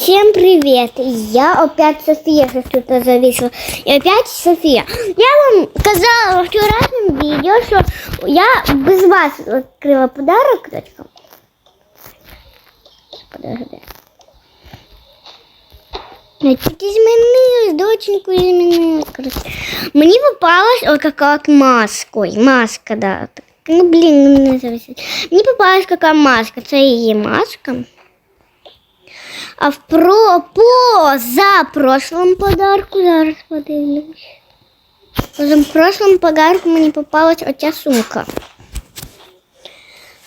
Всем привет! Я опять София, что тут зависла. И опять София. Я вам сказала в вчерашнем видео, что я без вас открыла подарок, дочка. Подожди. Значить, изменилось, доченьку изменилось. Короче. Мені попалась вот какая вот маска. Ой, маска, да. Ну, блин, не зависит. Мені попалась какая маска. Це її маска. А в про по за прошлом подарку зараз подивлюсь. За прошлом подарку мені попалась оця сумка.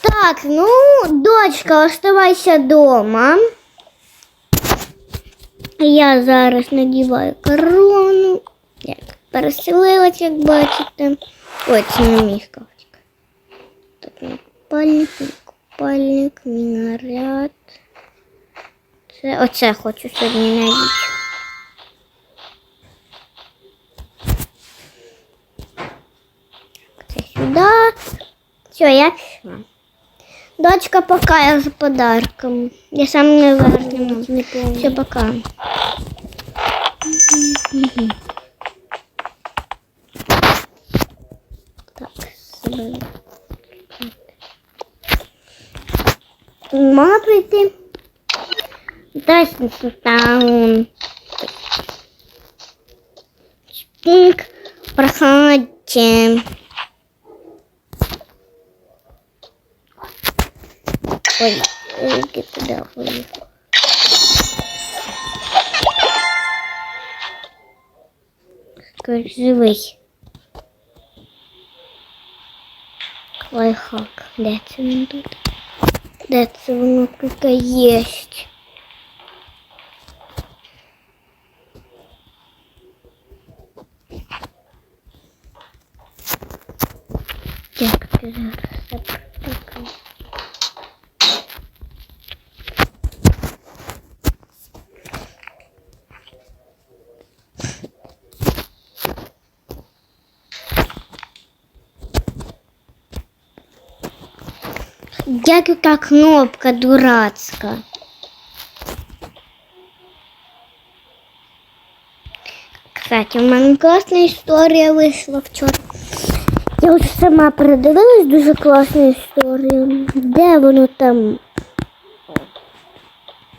Так, ну, дочка, оставайся дома. Я зараз надіваю корону. Я так переселилась, як бачите. Ой, це не мій шкафчик. Тут мій купальник, мій купальник, мій наряд. Це оце хочу сьогодні надіти. Це сюди. Все, я пішла. Дочка, пока я за подарком. Я сам не верну. Все, пока. Мгм. Так, собі. Можна прийти? Точно, там. Спинг, проходите. Ой, руки туда поехал. Скажи, живий. Лайфхак. Це він тут? Це воно тут єсть? Як яка кнопка дурацька. Кстати, у мене класна історія вийшла вчора. Я вже сама передивилась дуже класну історію. Де воно там?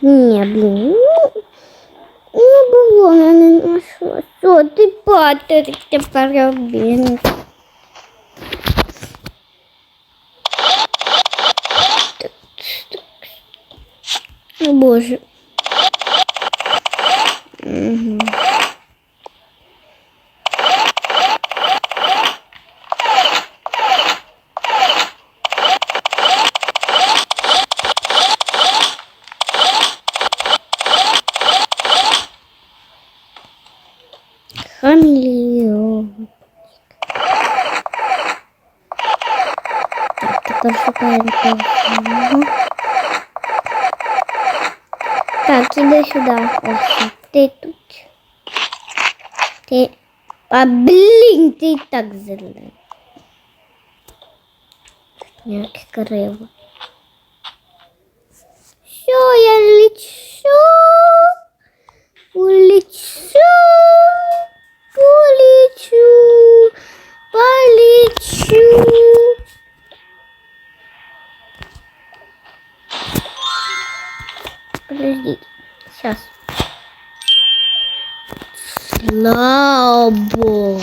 Ні, блін. ну, Не було, я не знайшла. Що ти Патрик тепер робиш? О боже. Угу. Хамелеон. Так, тепер шукаємо того. Так, іди сюди. Ось, ти тут. Ти. А блін, ти і так зелений. Як криво. Сейчас. Слабо.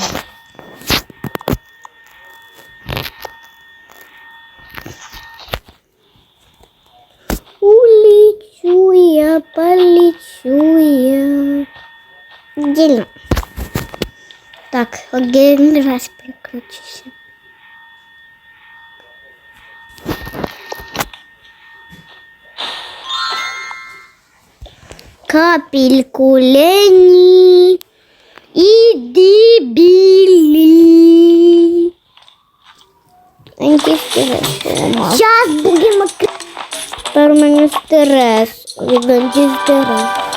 Улечу я, полечу я. Отдельно. Так, один раз переключусь. Капельку лени и дебили. Сейчас будем Тепер у мене стрес. Від антистрес.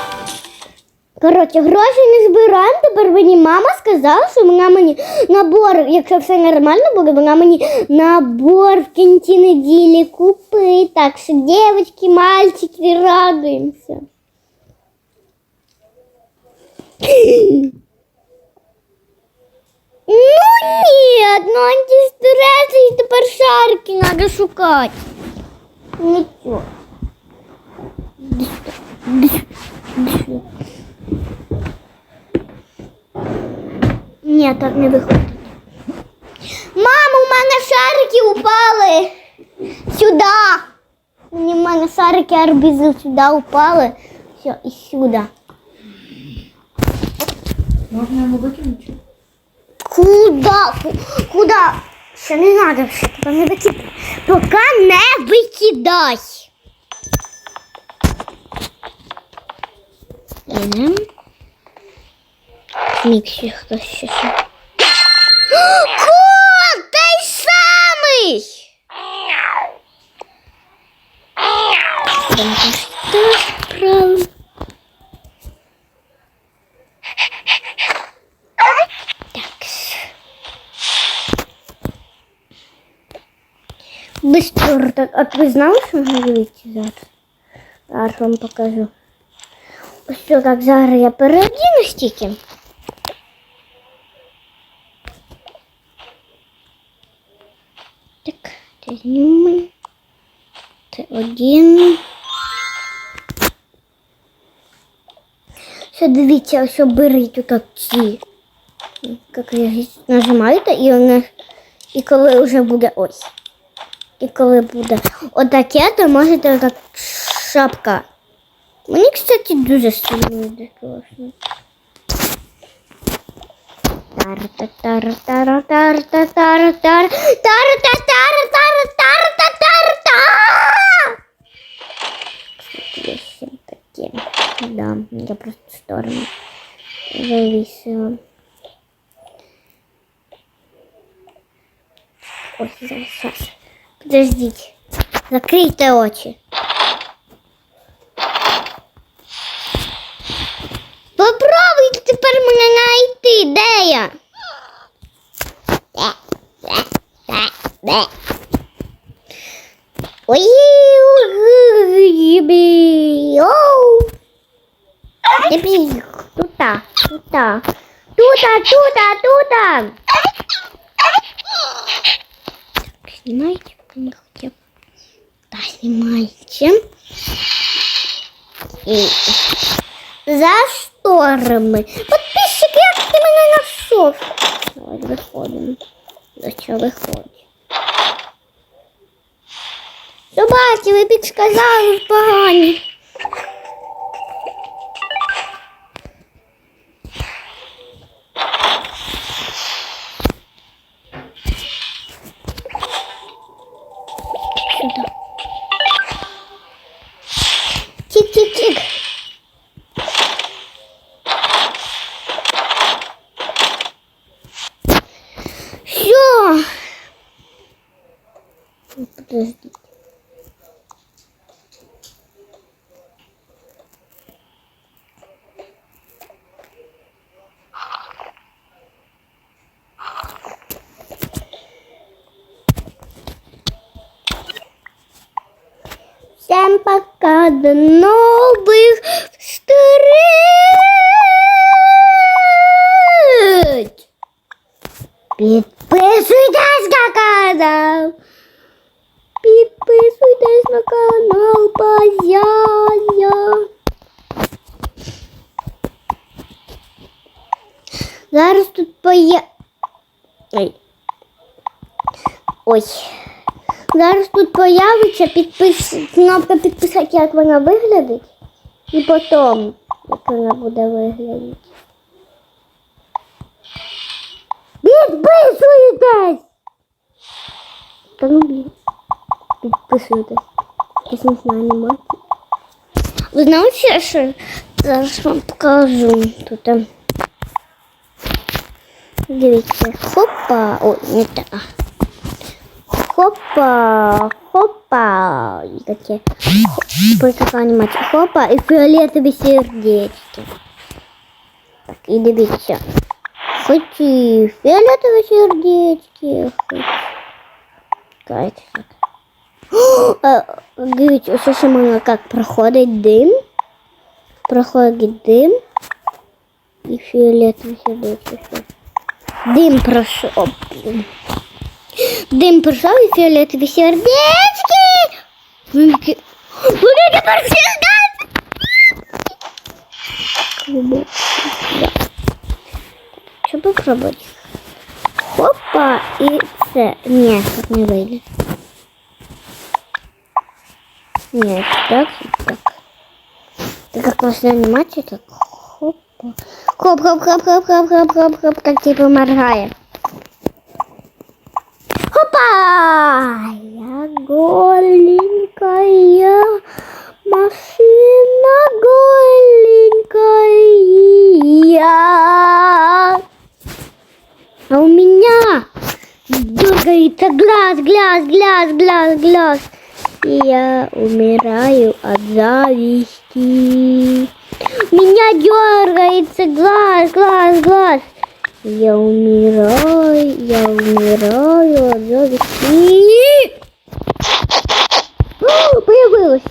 Коротше, гроші не збираємо. Тепер мені мама сказала, що вона мені набор, якщо все нормально буде, вона мені набор в кінці неділі купить. Так що, дівчатки, мальчики, радуємося. Ну нет, ну антистресс и тепер шарики надо шукать. Ничего. Ні, так не виходить. Мама, у мене шарики упали сюди. Мені в мене шарики арбізи сюди упали. Все, і сюди. Можна його викинути? Куда? Ку- Куда? Ще не надо все, поки не викидай. Поки не викидай. Ідем. Міксі хтось ще. Быстро так. А ви знали, що можна дивитися зараз? Зараз вам покажу. Ось що, так зараз я переодіну стільки. Так, це знімемо. Це один. Все, дивіться, ось беріть отак ці. Як я нажимаєте, і вони, і коли вже буде ось. І коли буде отаке, то можете отак шапка. Мені, кстати, дуже сильно йде класно. Тар-та-тар-тар-тар-тар-тар-тар. Тар-та-тар-тар-тар-тар-тар. Кстати, є ще таке. Да, я просто в сторону завісила. Ой, зараз, зараз. Подождіть. Закрийте очі. Попробуйте тепер мене знайти. Де я? Ой. Я біг. Тута, тута. Тута, тута, тута. Снимайте, не хотел. Да, снимайте. И за шторами. Подписчик, як ти мене знайшов? Давай виходимо. До чого виходить? Собаки, ви підсказали погані. Подожди. Всем пока, до новых встреч! Підписуйтесь Підписуйтесь на канал Базяя! Зараз тут поє... Ой. Ой. Зараз тут появиться підпис... кнопка підписати, як вона виглядить. І потім, як вона буде виглядати. Підписуйтесь! Та ну блін. Підписуйтесь. Я не знаю, немає. Ви знаєте, що зараз вам покажу тут. там. Дивіться. Хопа. Ой, не так. Хопа, хопа. И такие. Хопа, такая анимация. Хопа и фиолетовые сердечки. Так, и дивіться. Хоч і фіолетові сердечки. Хоч. Чекайте, так. О, а, Дивіться, ось ще можна як проходить дим. Проходить дим. и фиолетовый сердечко. Дым прошел. блин. Дым прошел и фиолетовые сердечки. Выки- Выки сердечки. Що попробувати? Хопа і це. Ні, так не вийде. Ні, так, так. Така класна анімація, так. Хопа. Хоп, хоп, хоп, хоп, хоп, хоп, хоп, хоп, так типу моргає. Хопа! Я голенькая машина голенькая. А у меня дергается глаз, глаз, глаз, глаз, глаз. Я умираю от зависти. Меня дергается глаз, глаз, глаз. Я умираю, я умираю от зависти. Появилась.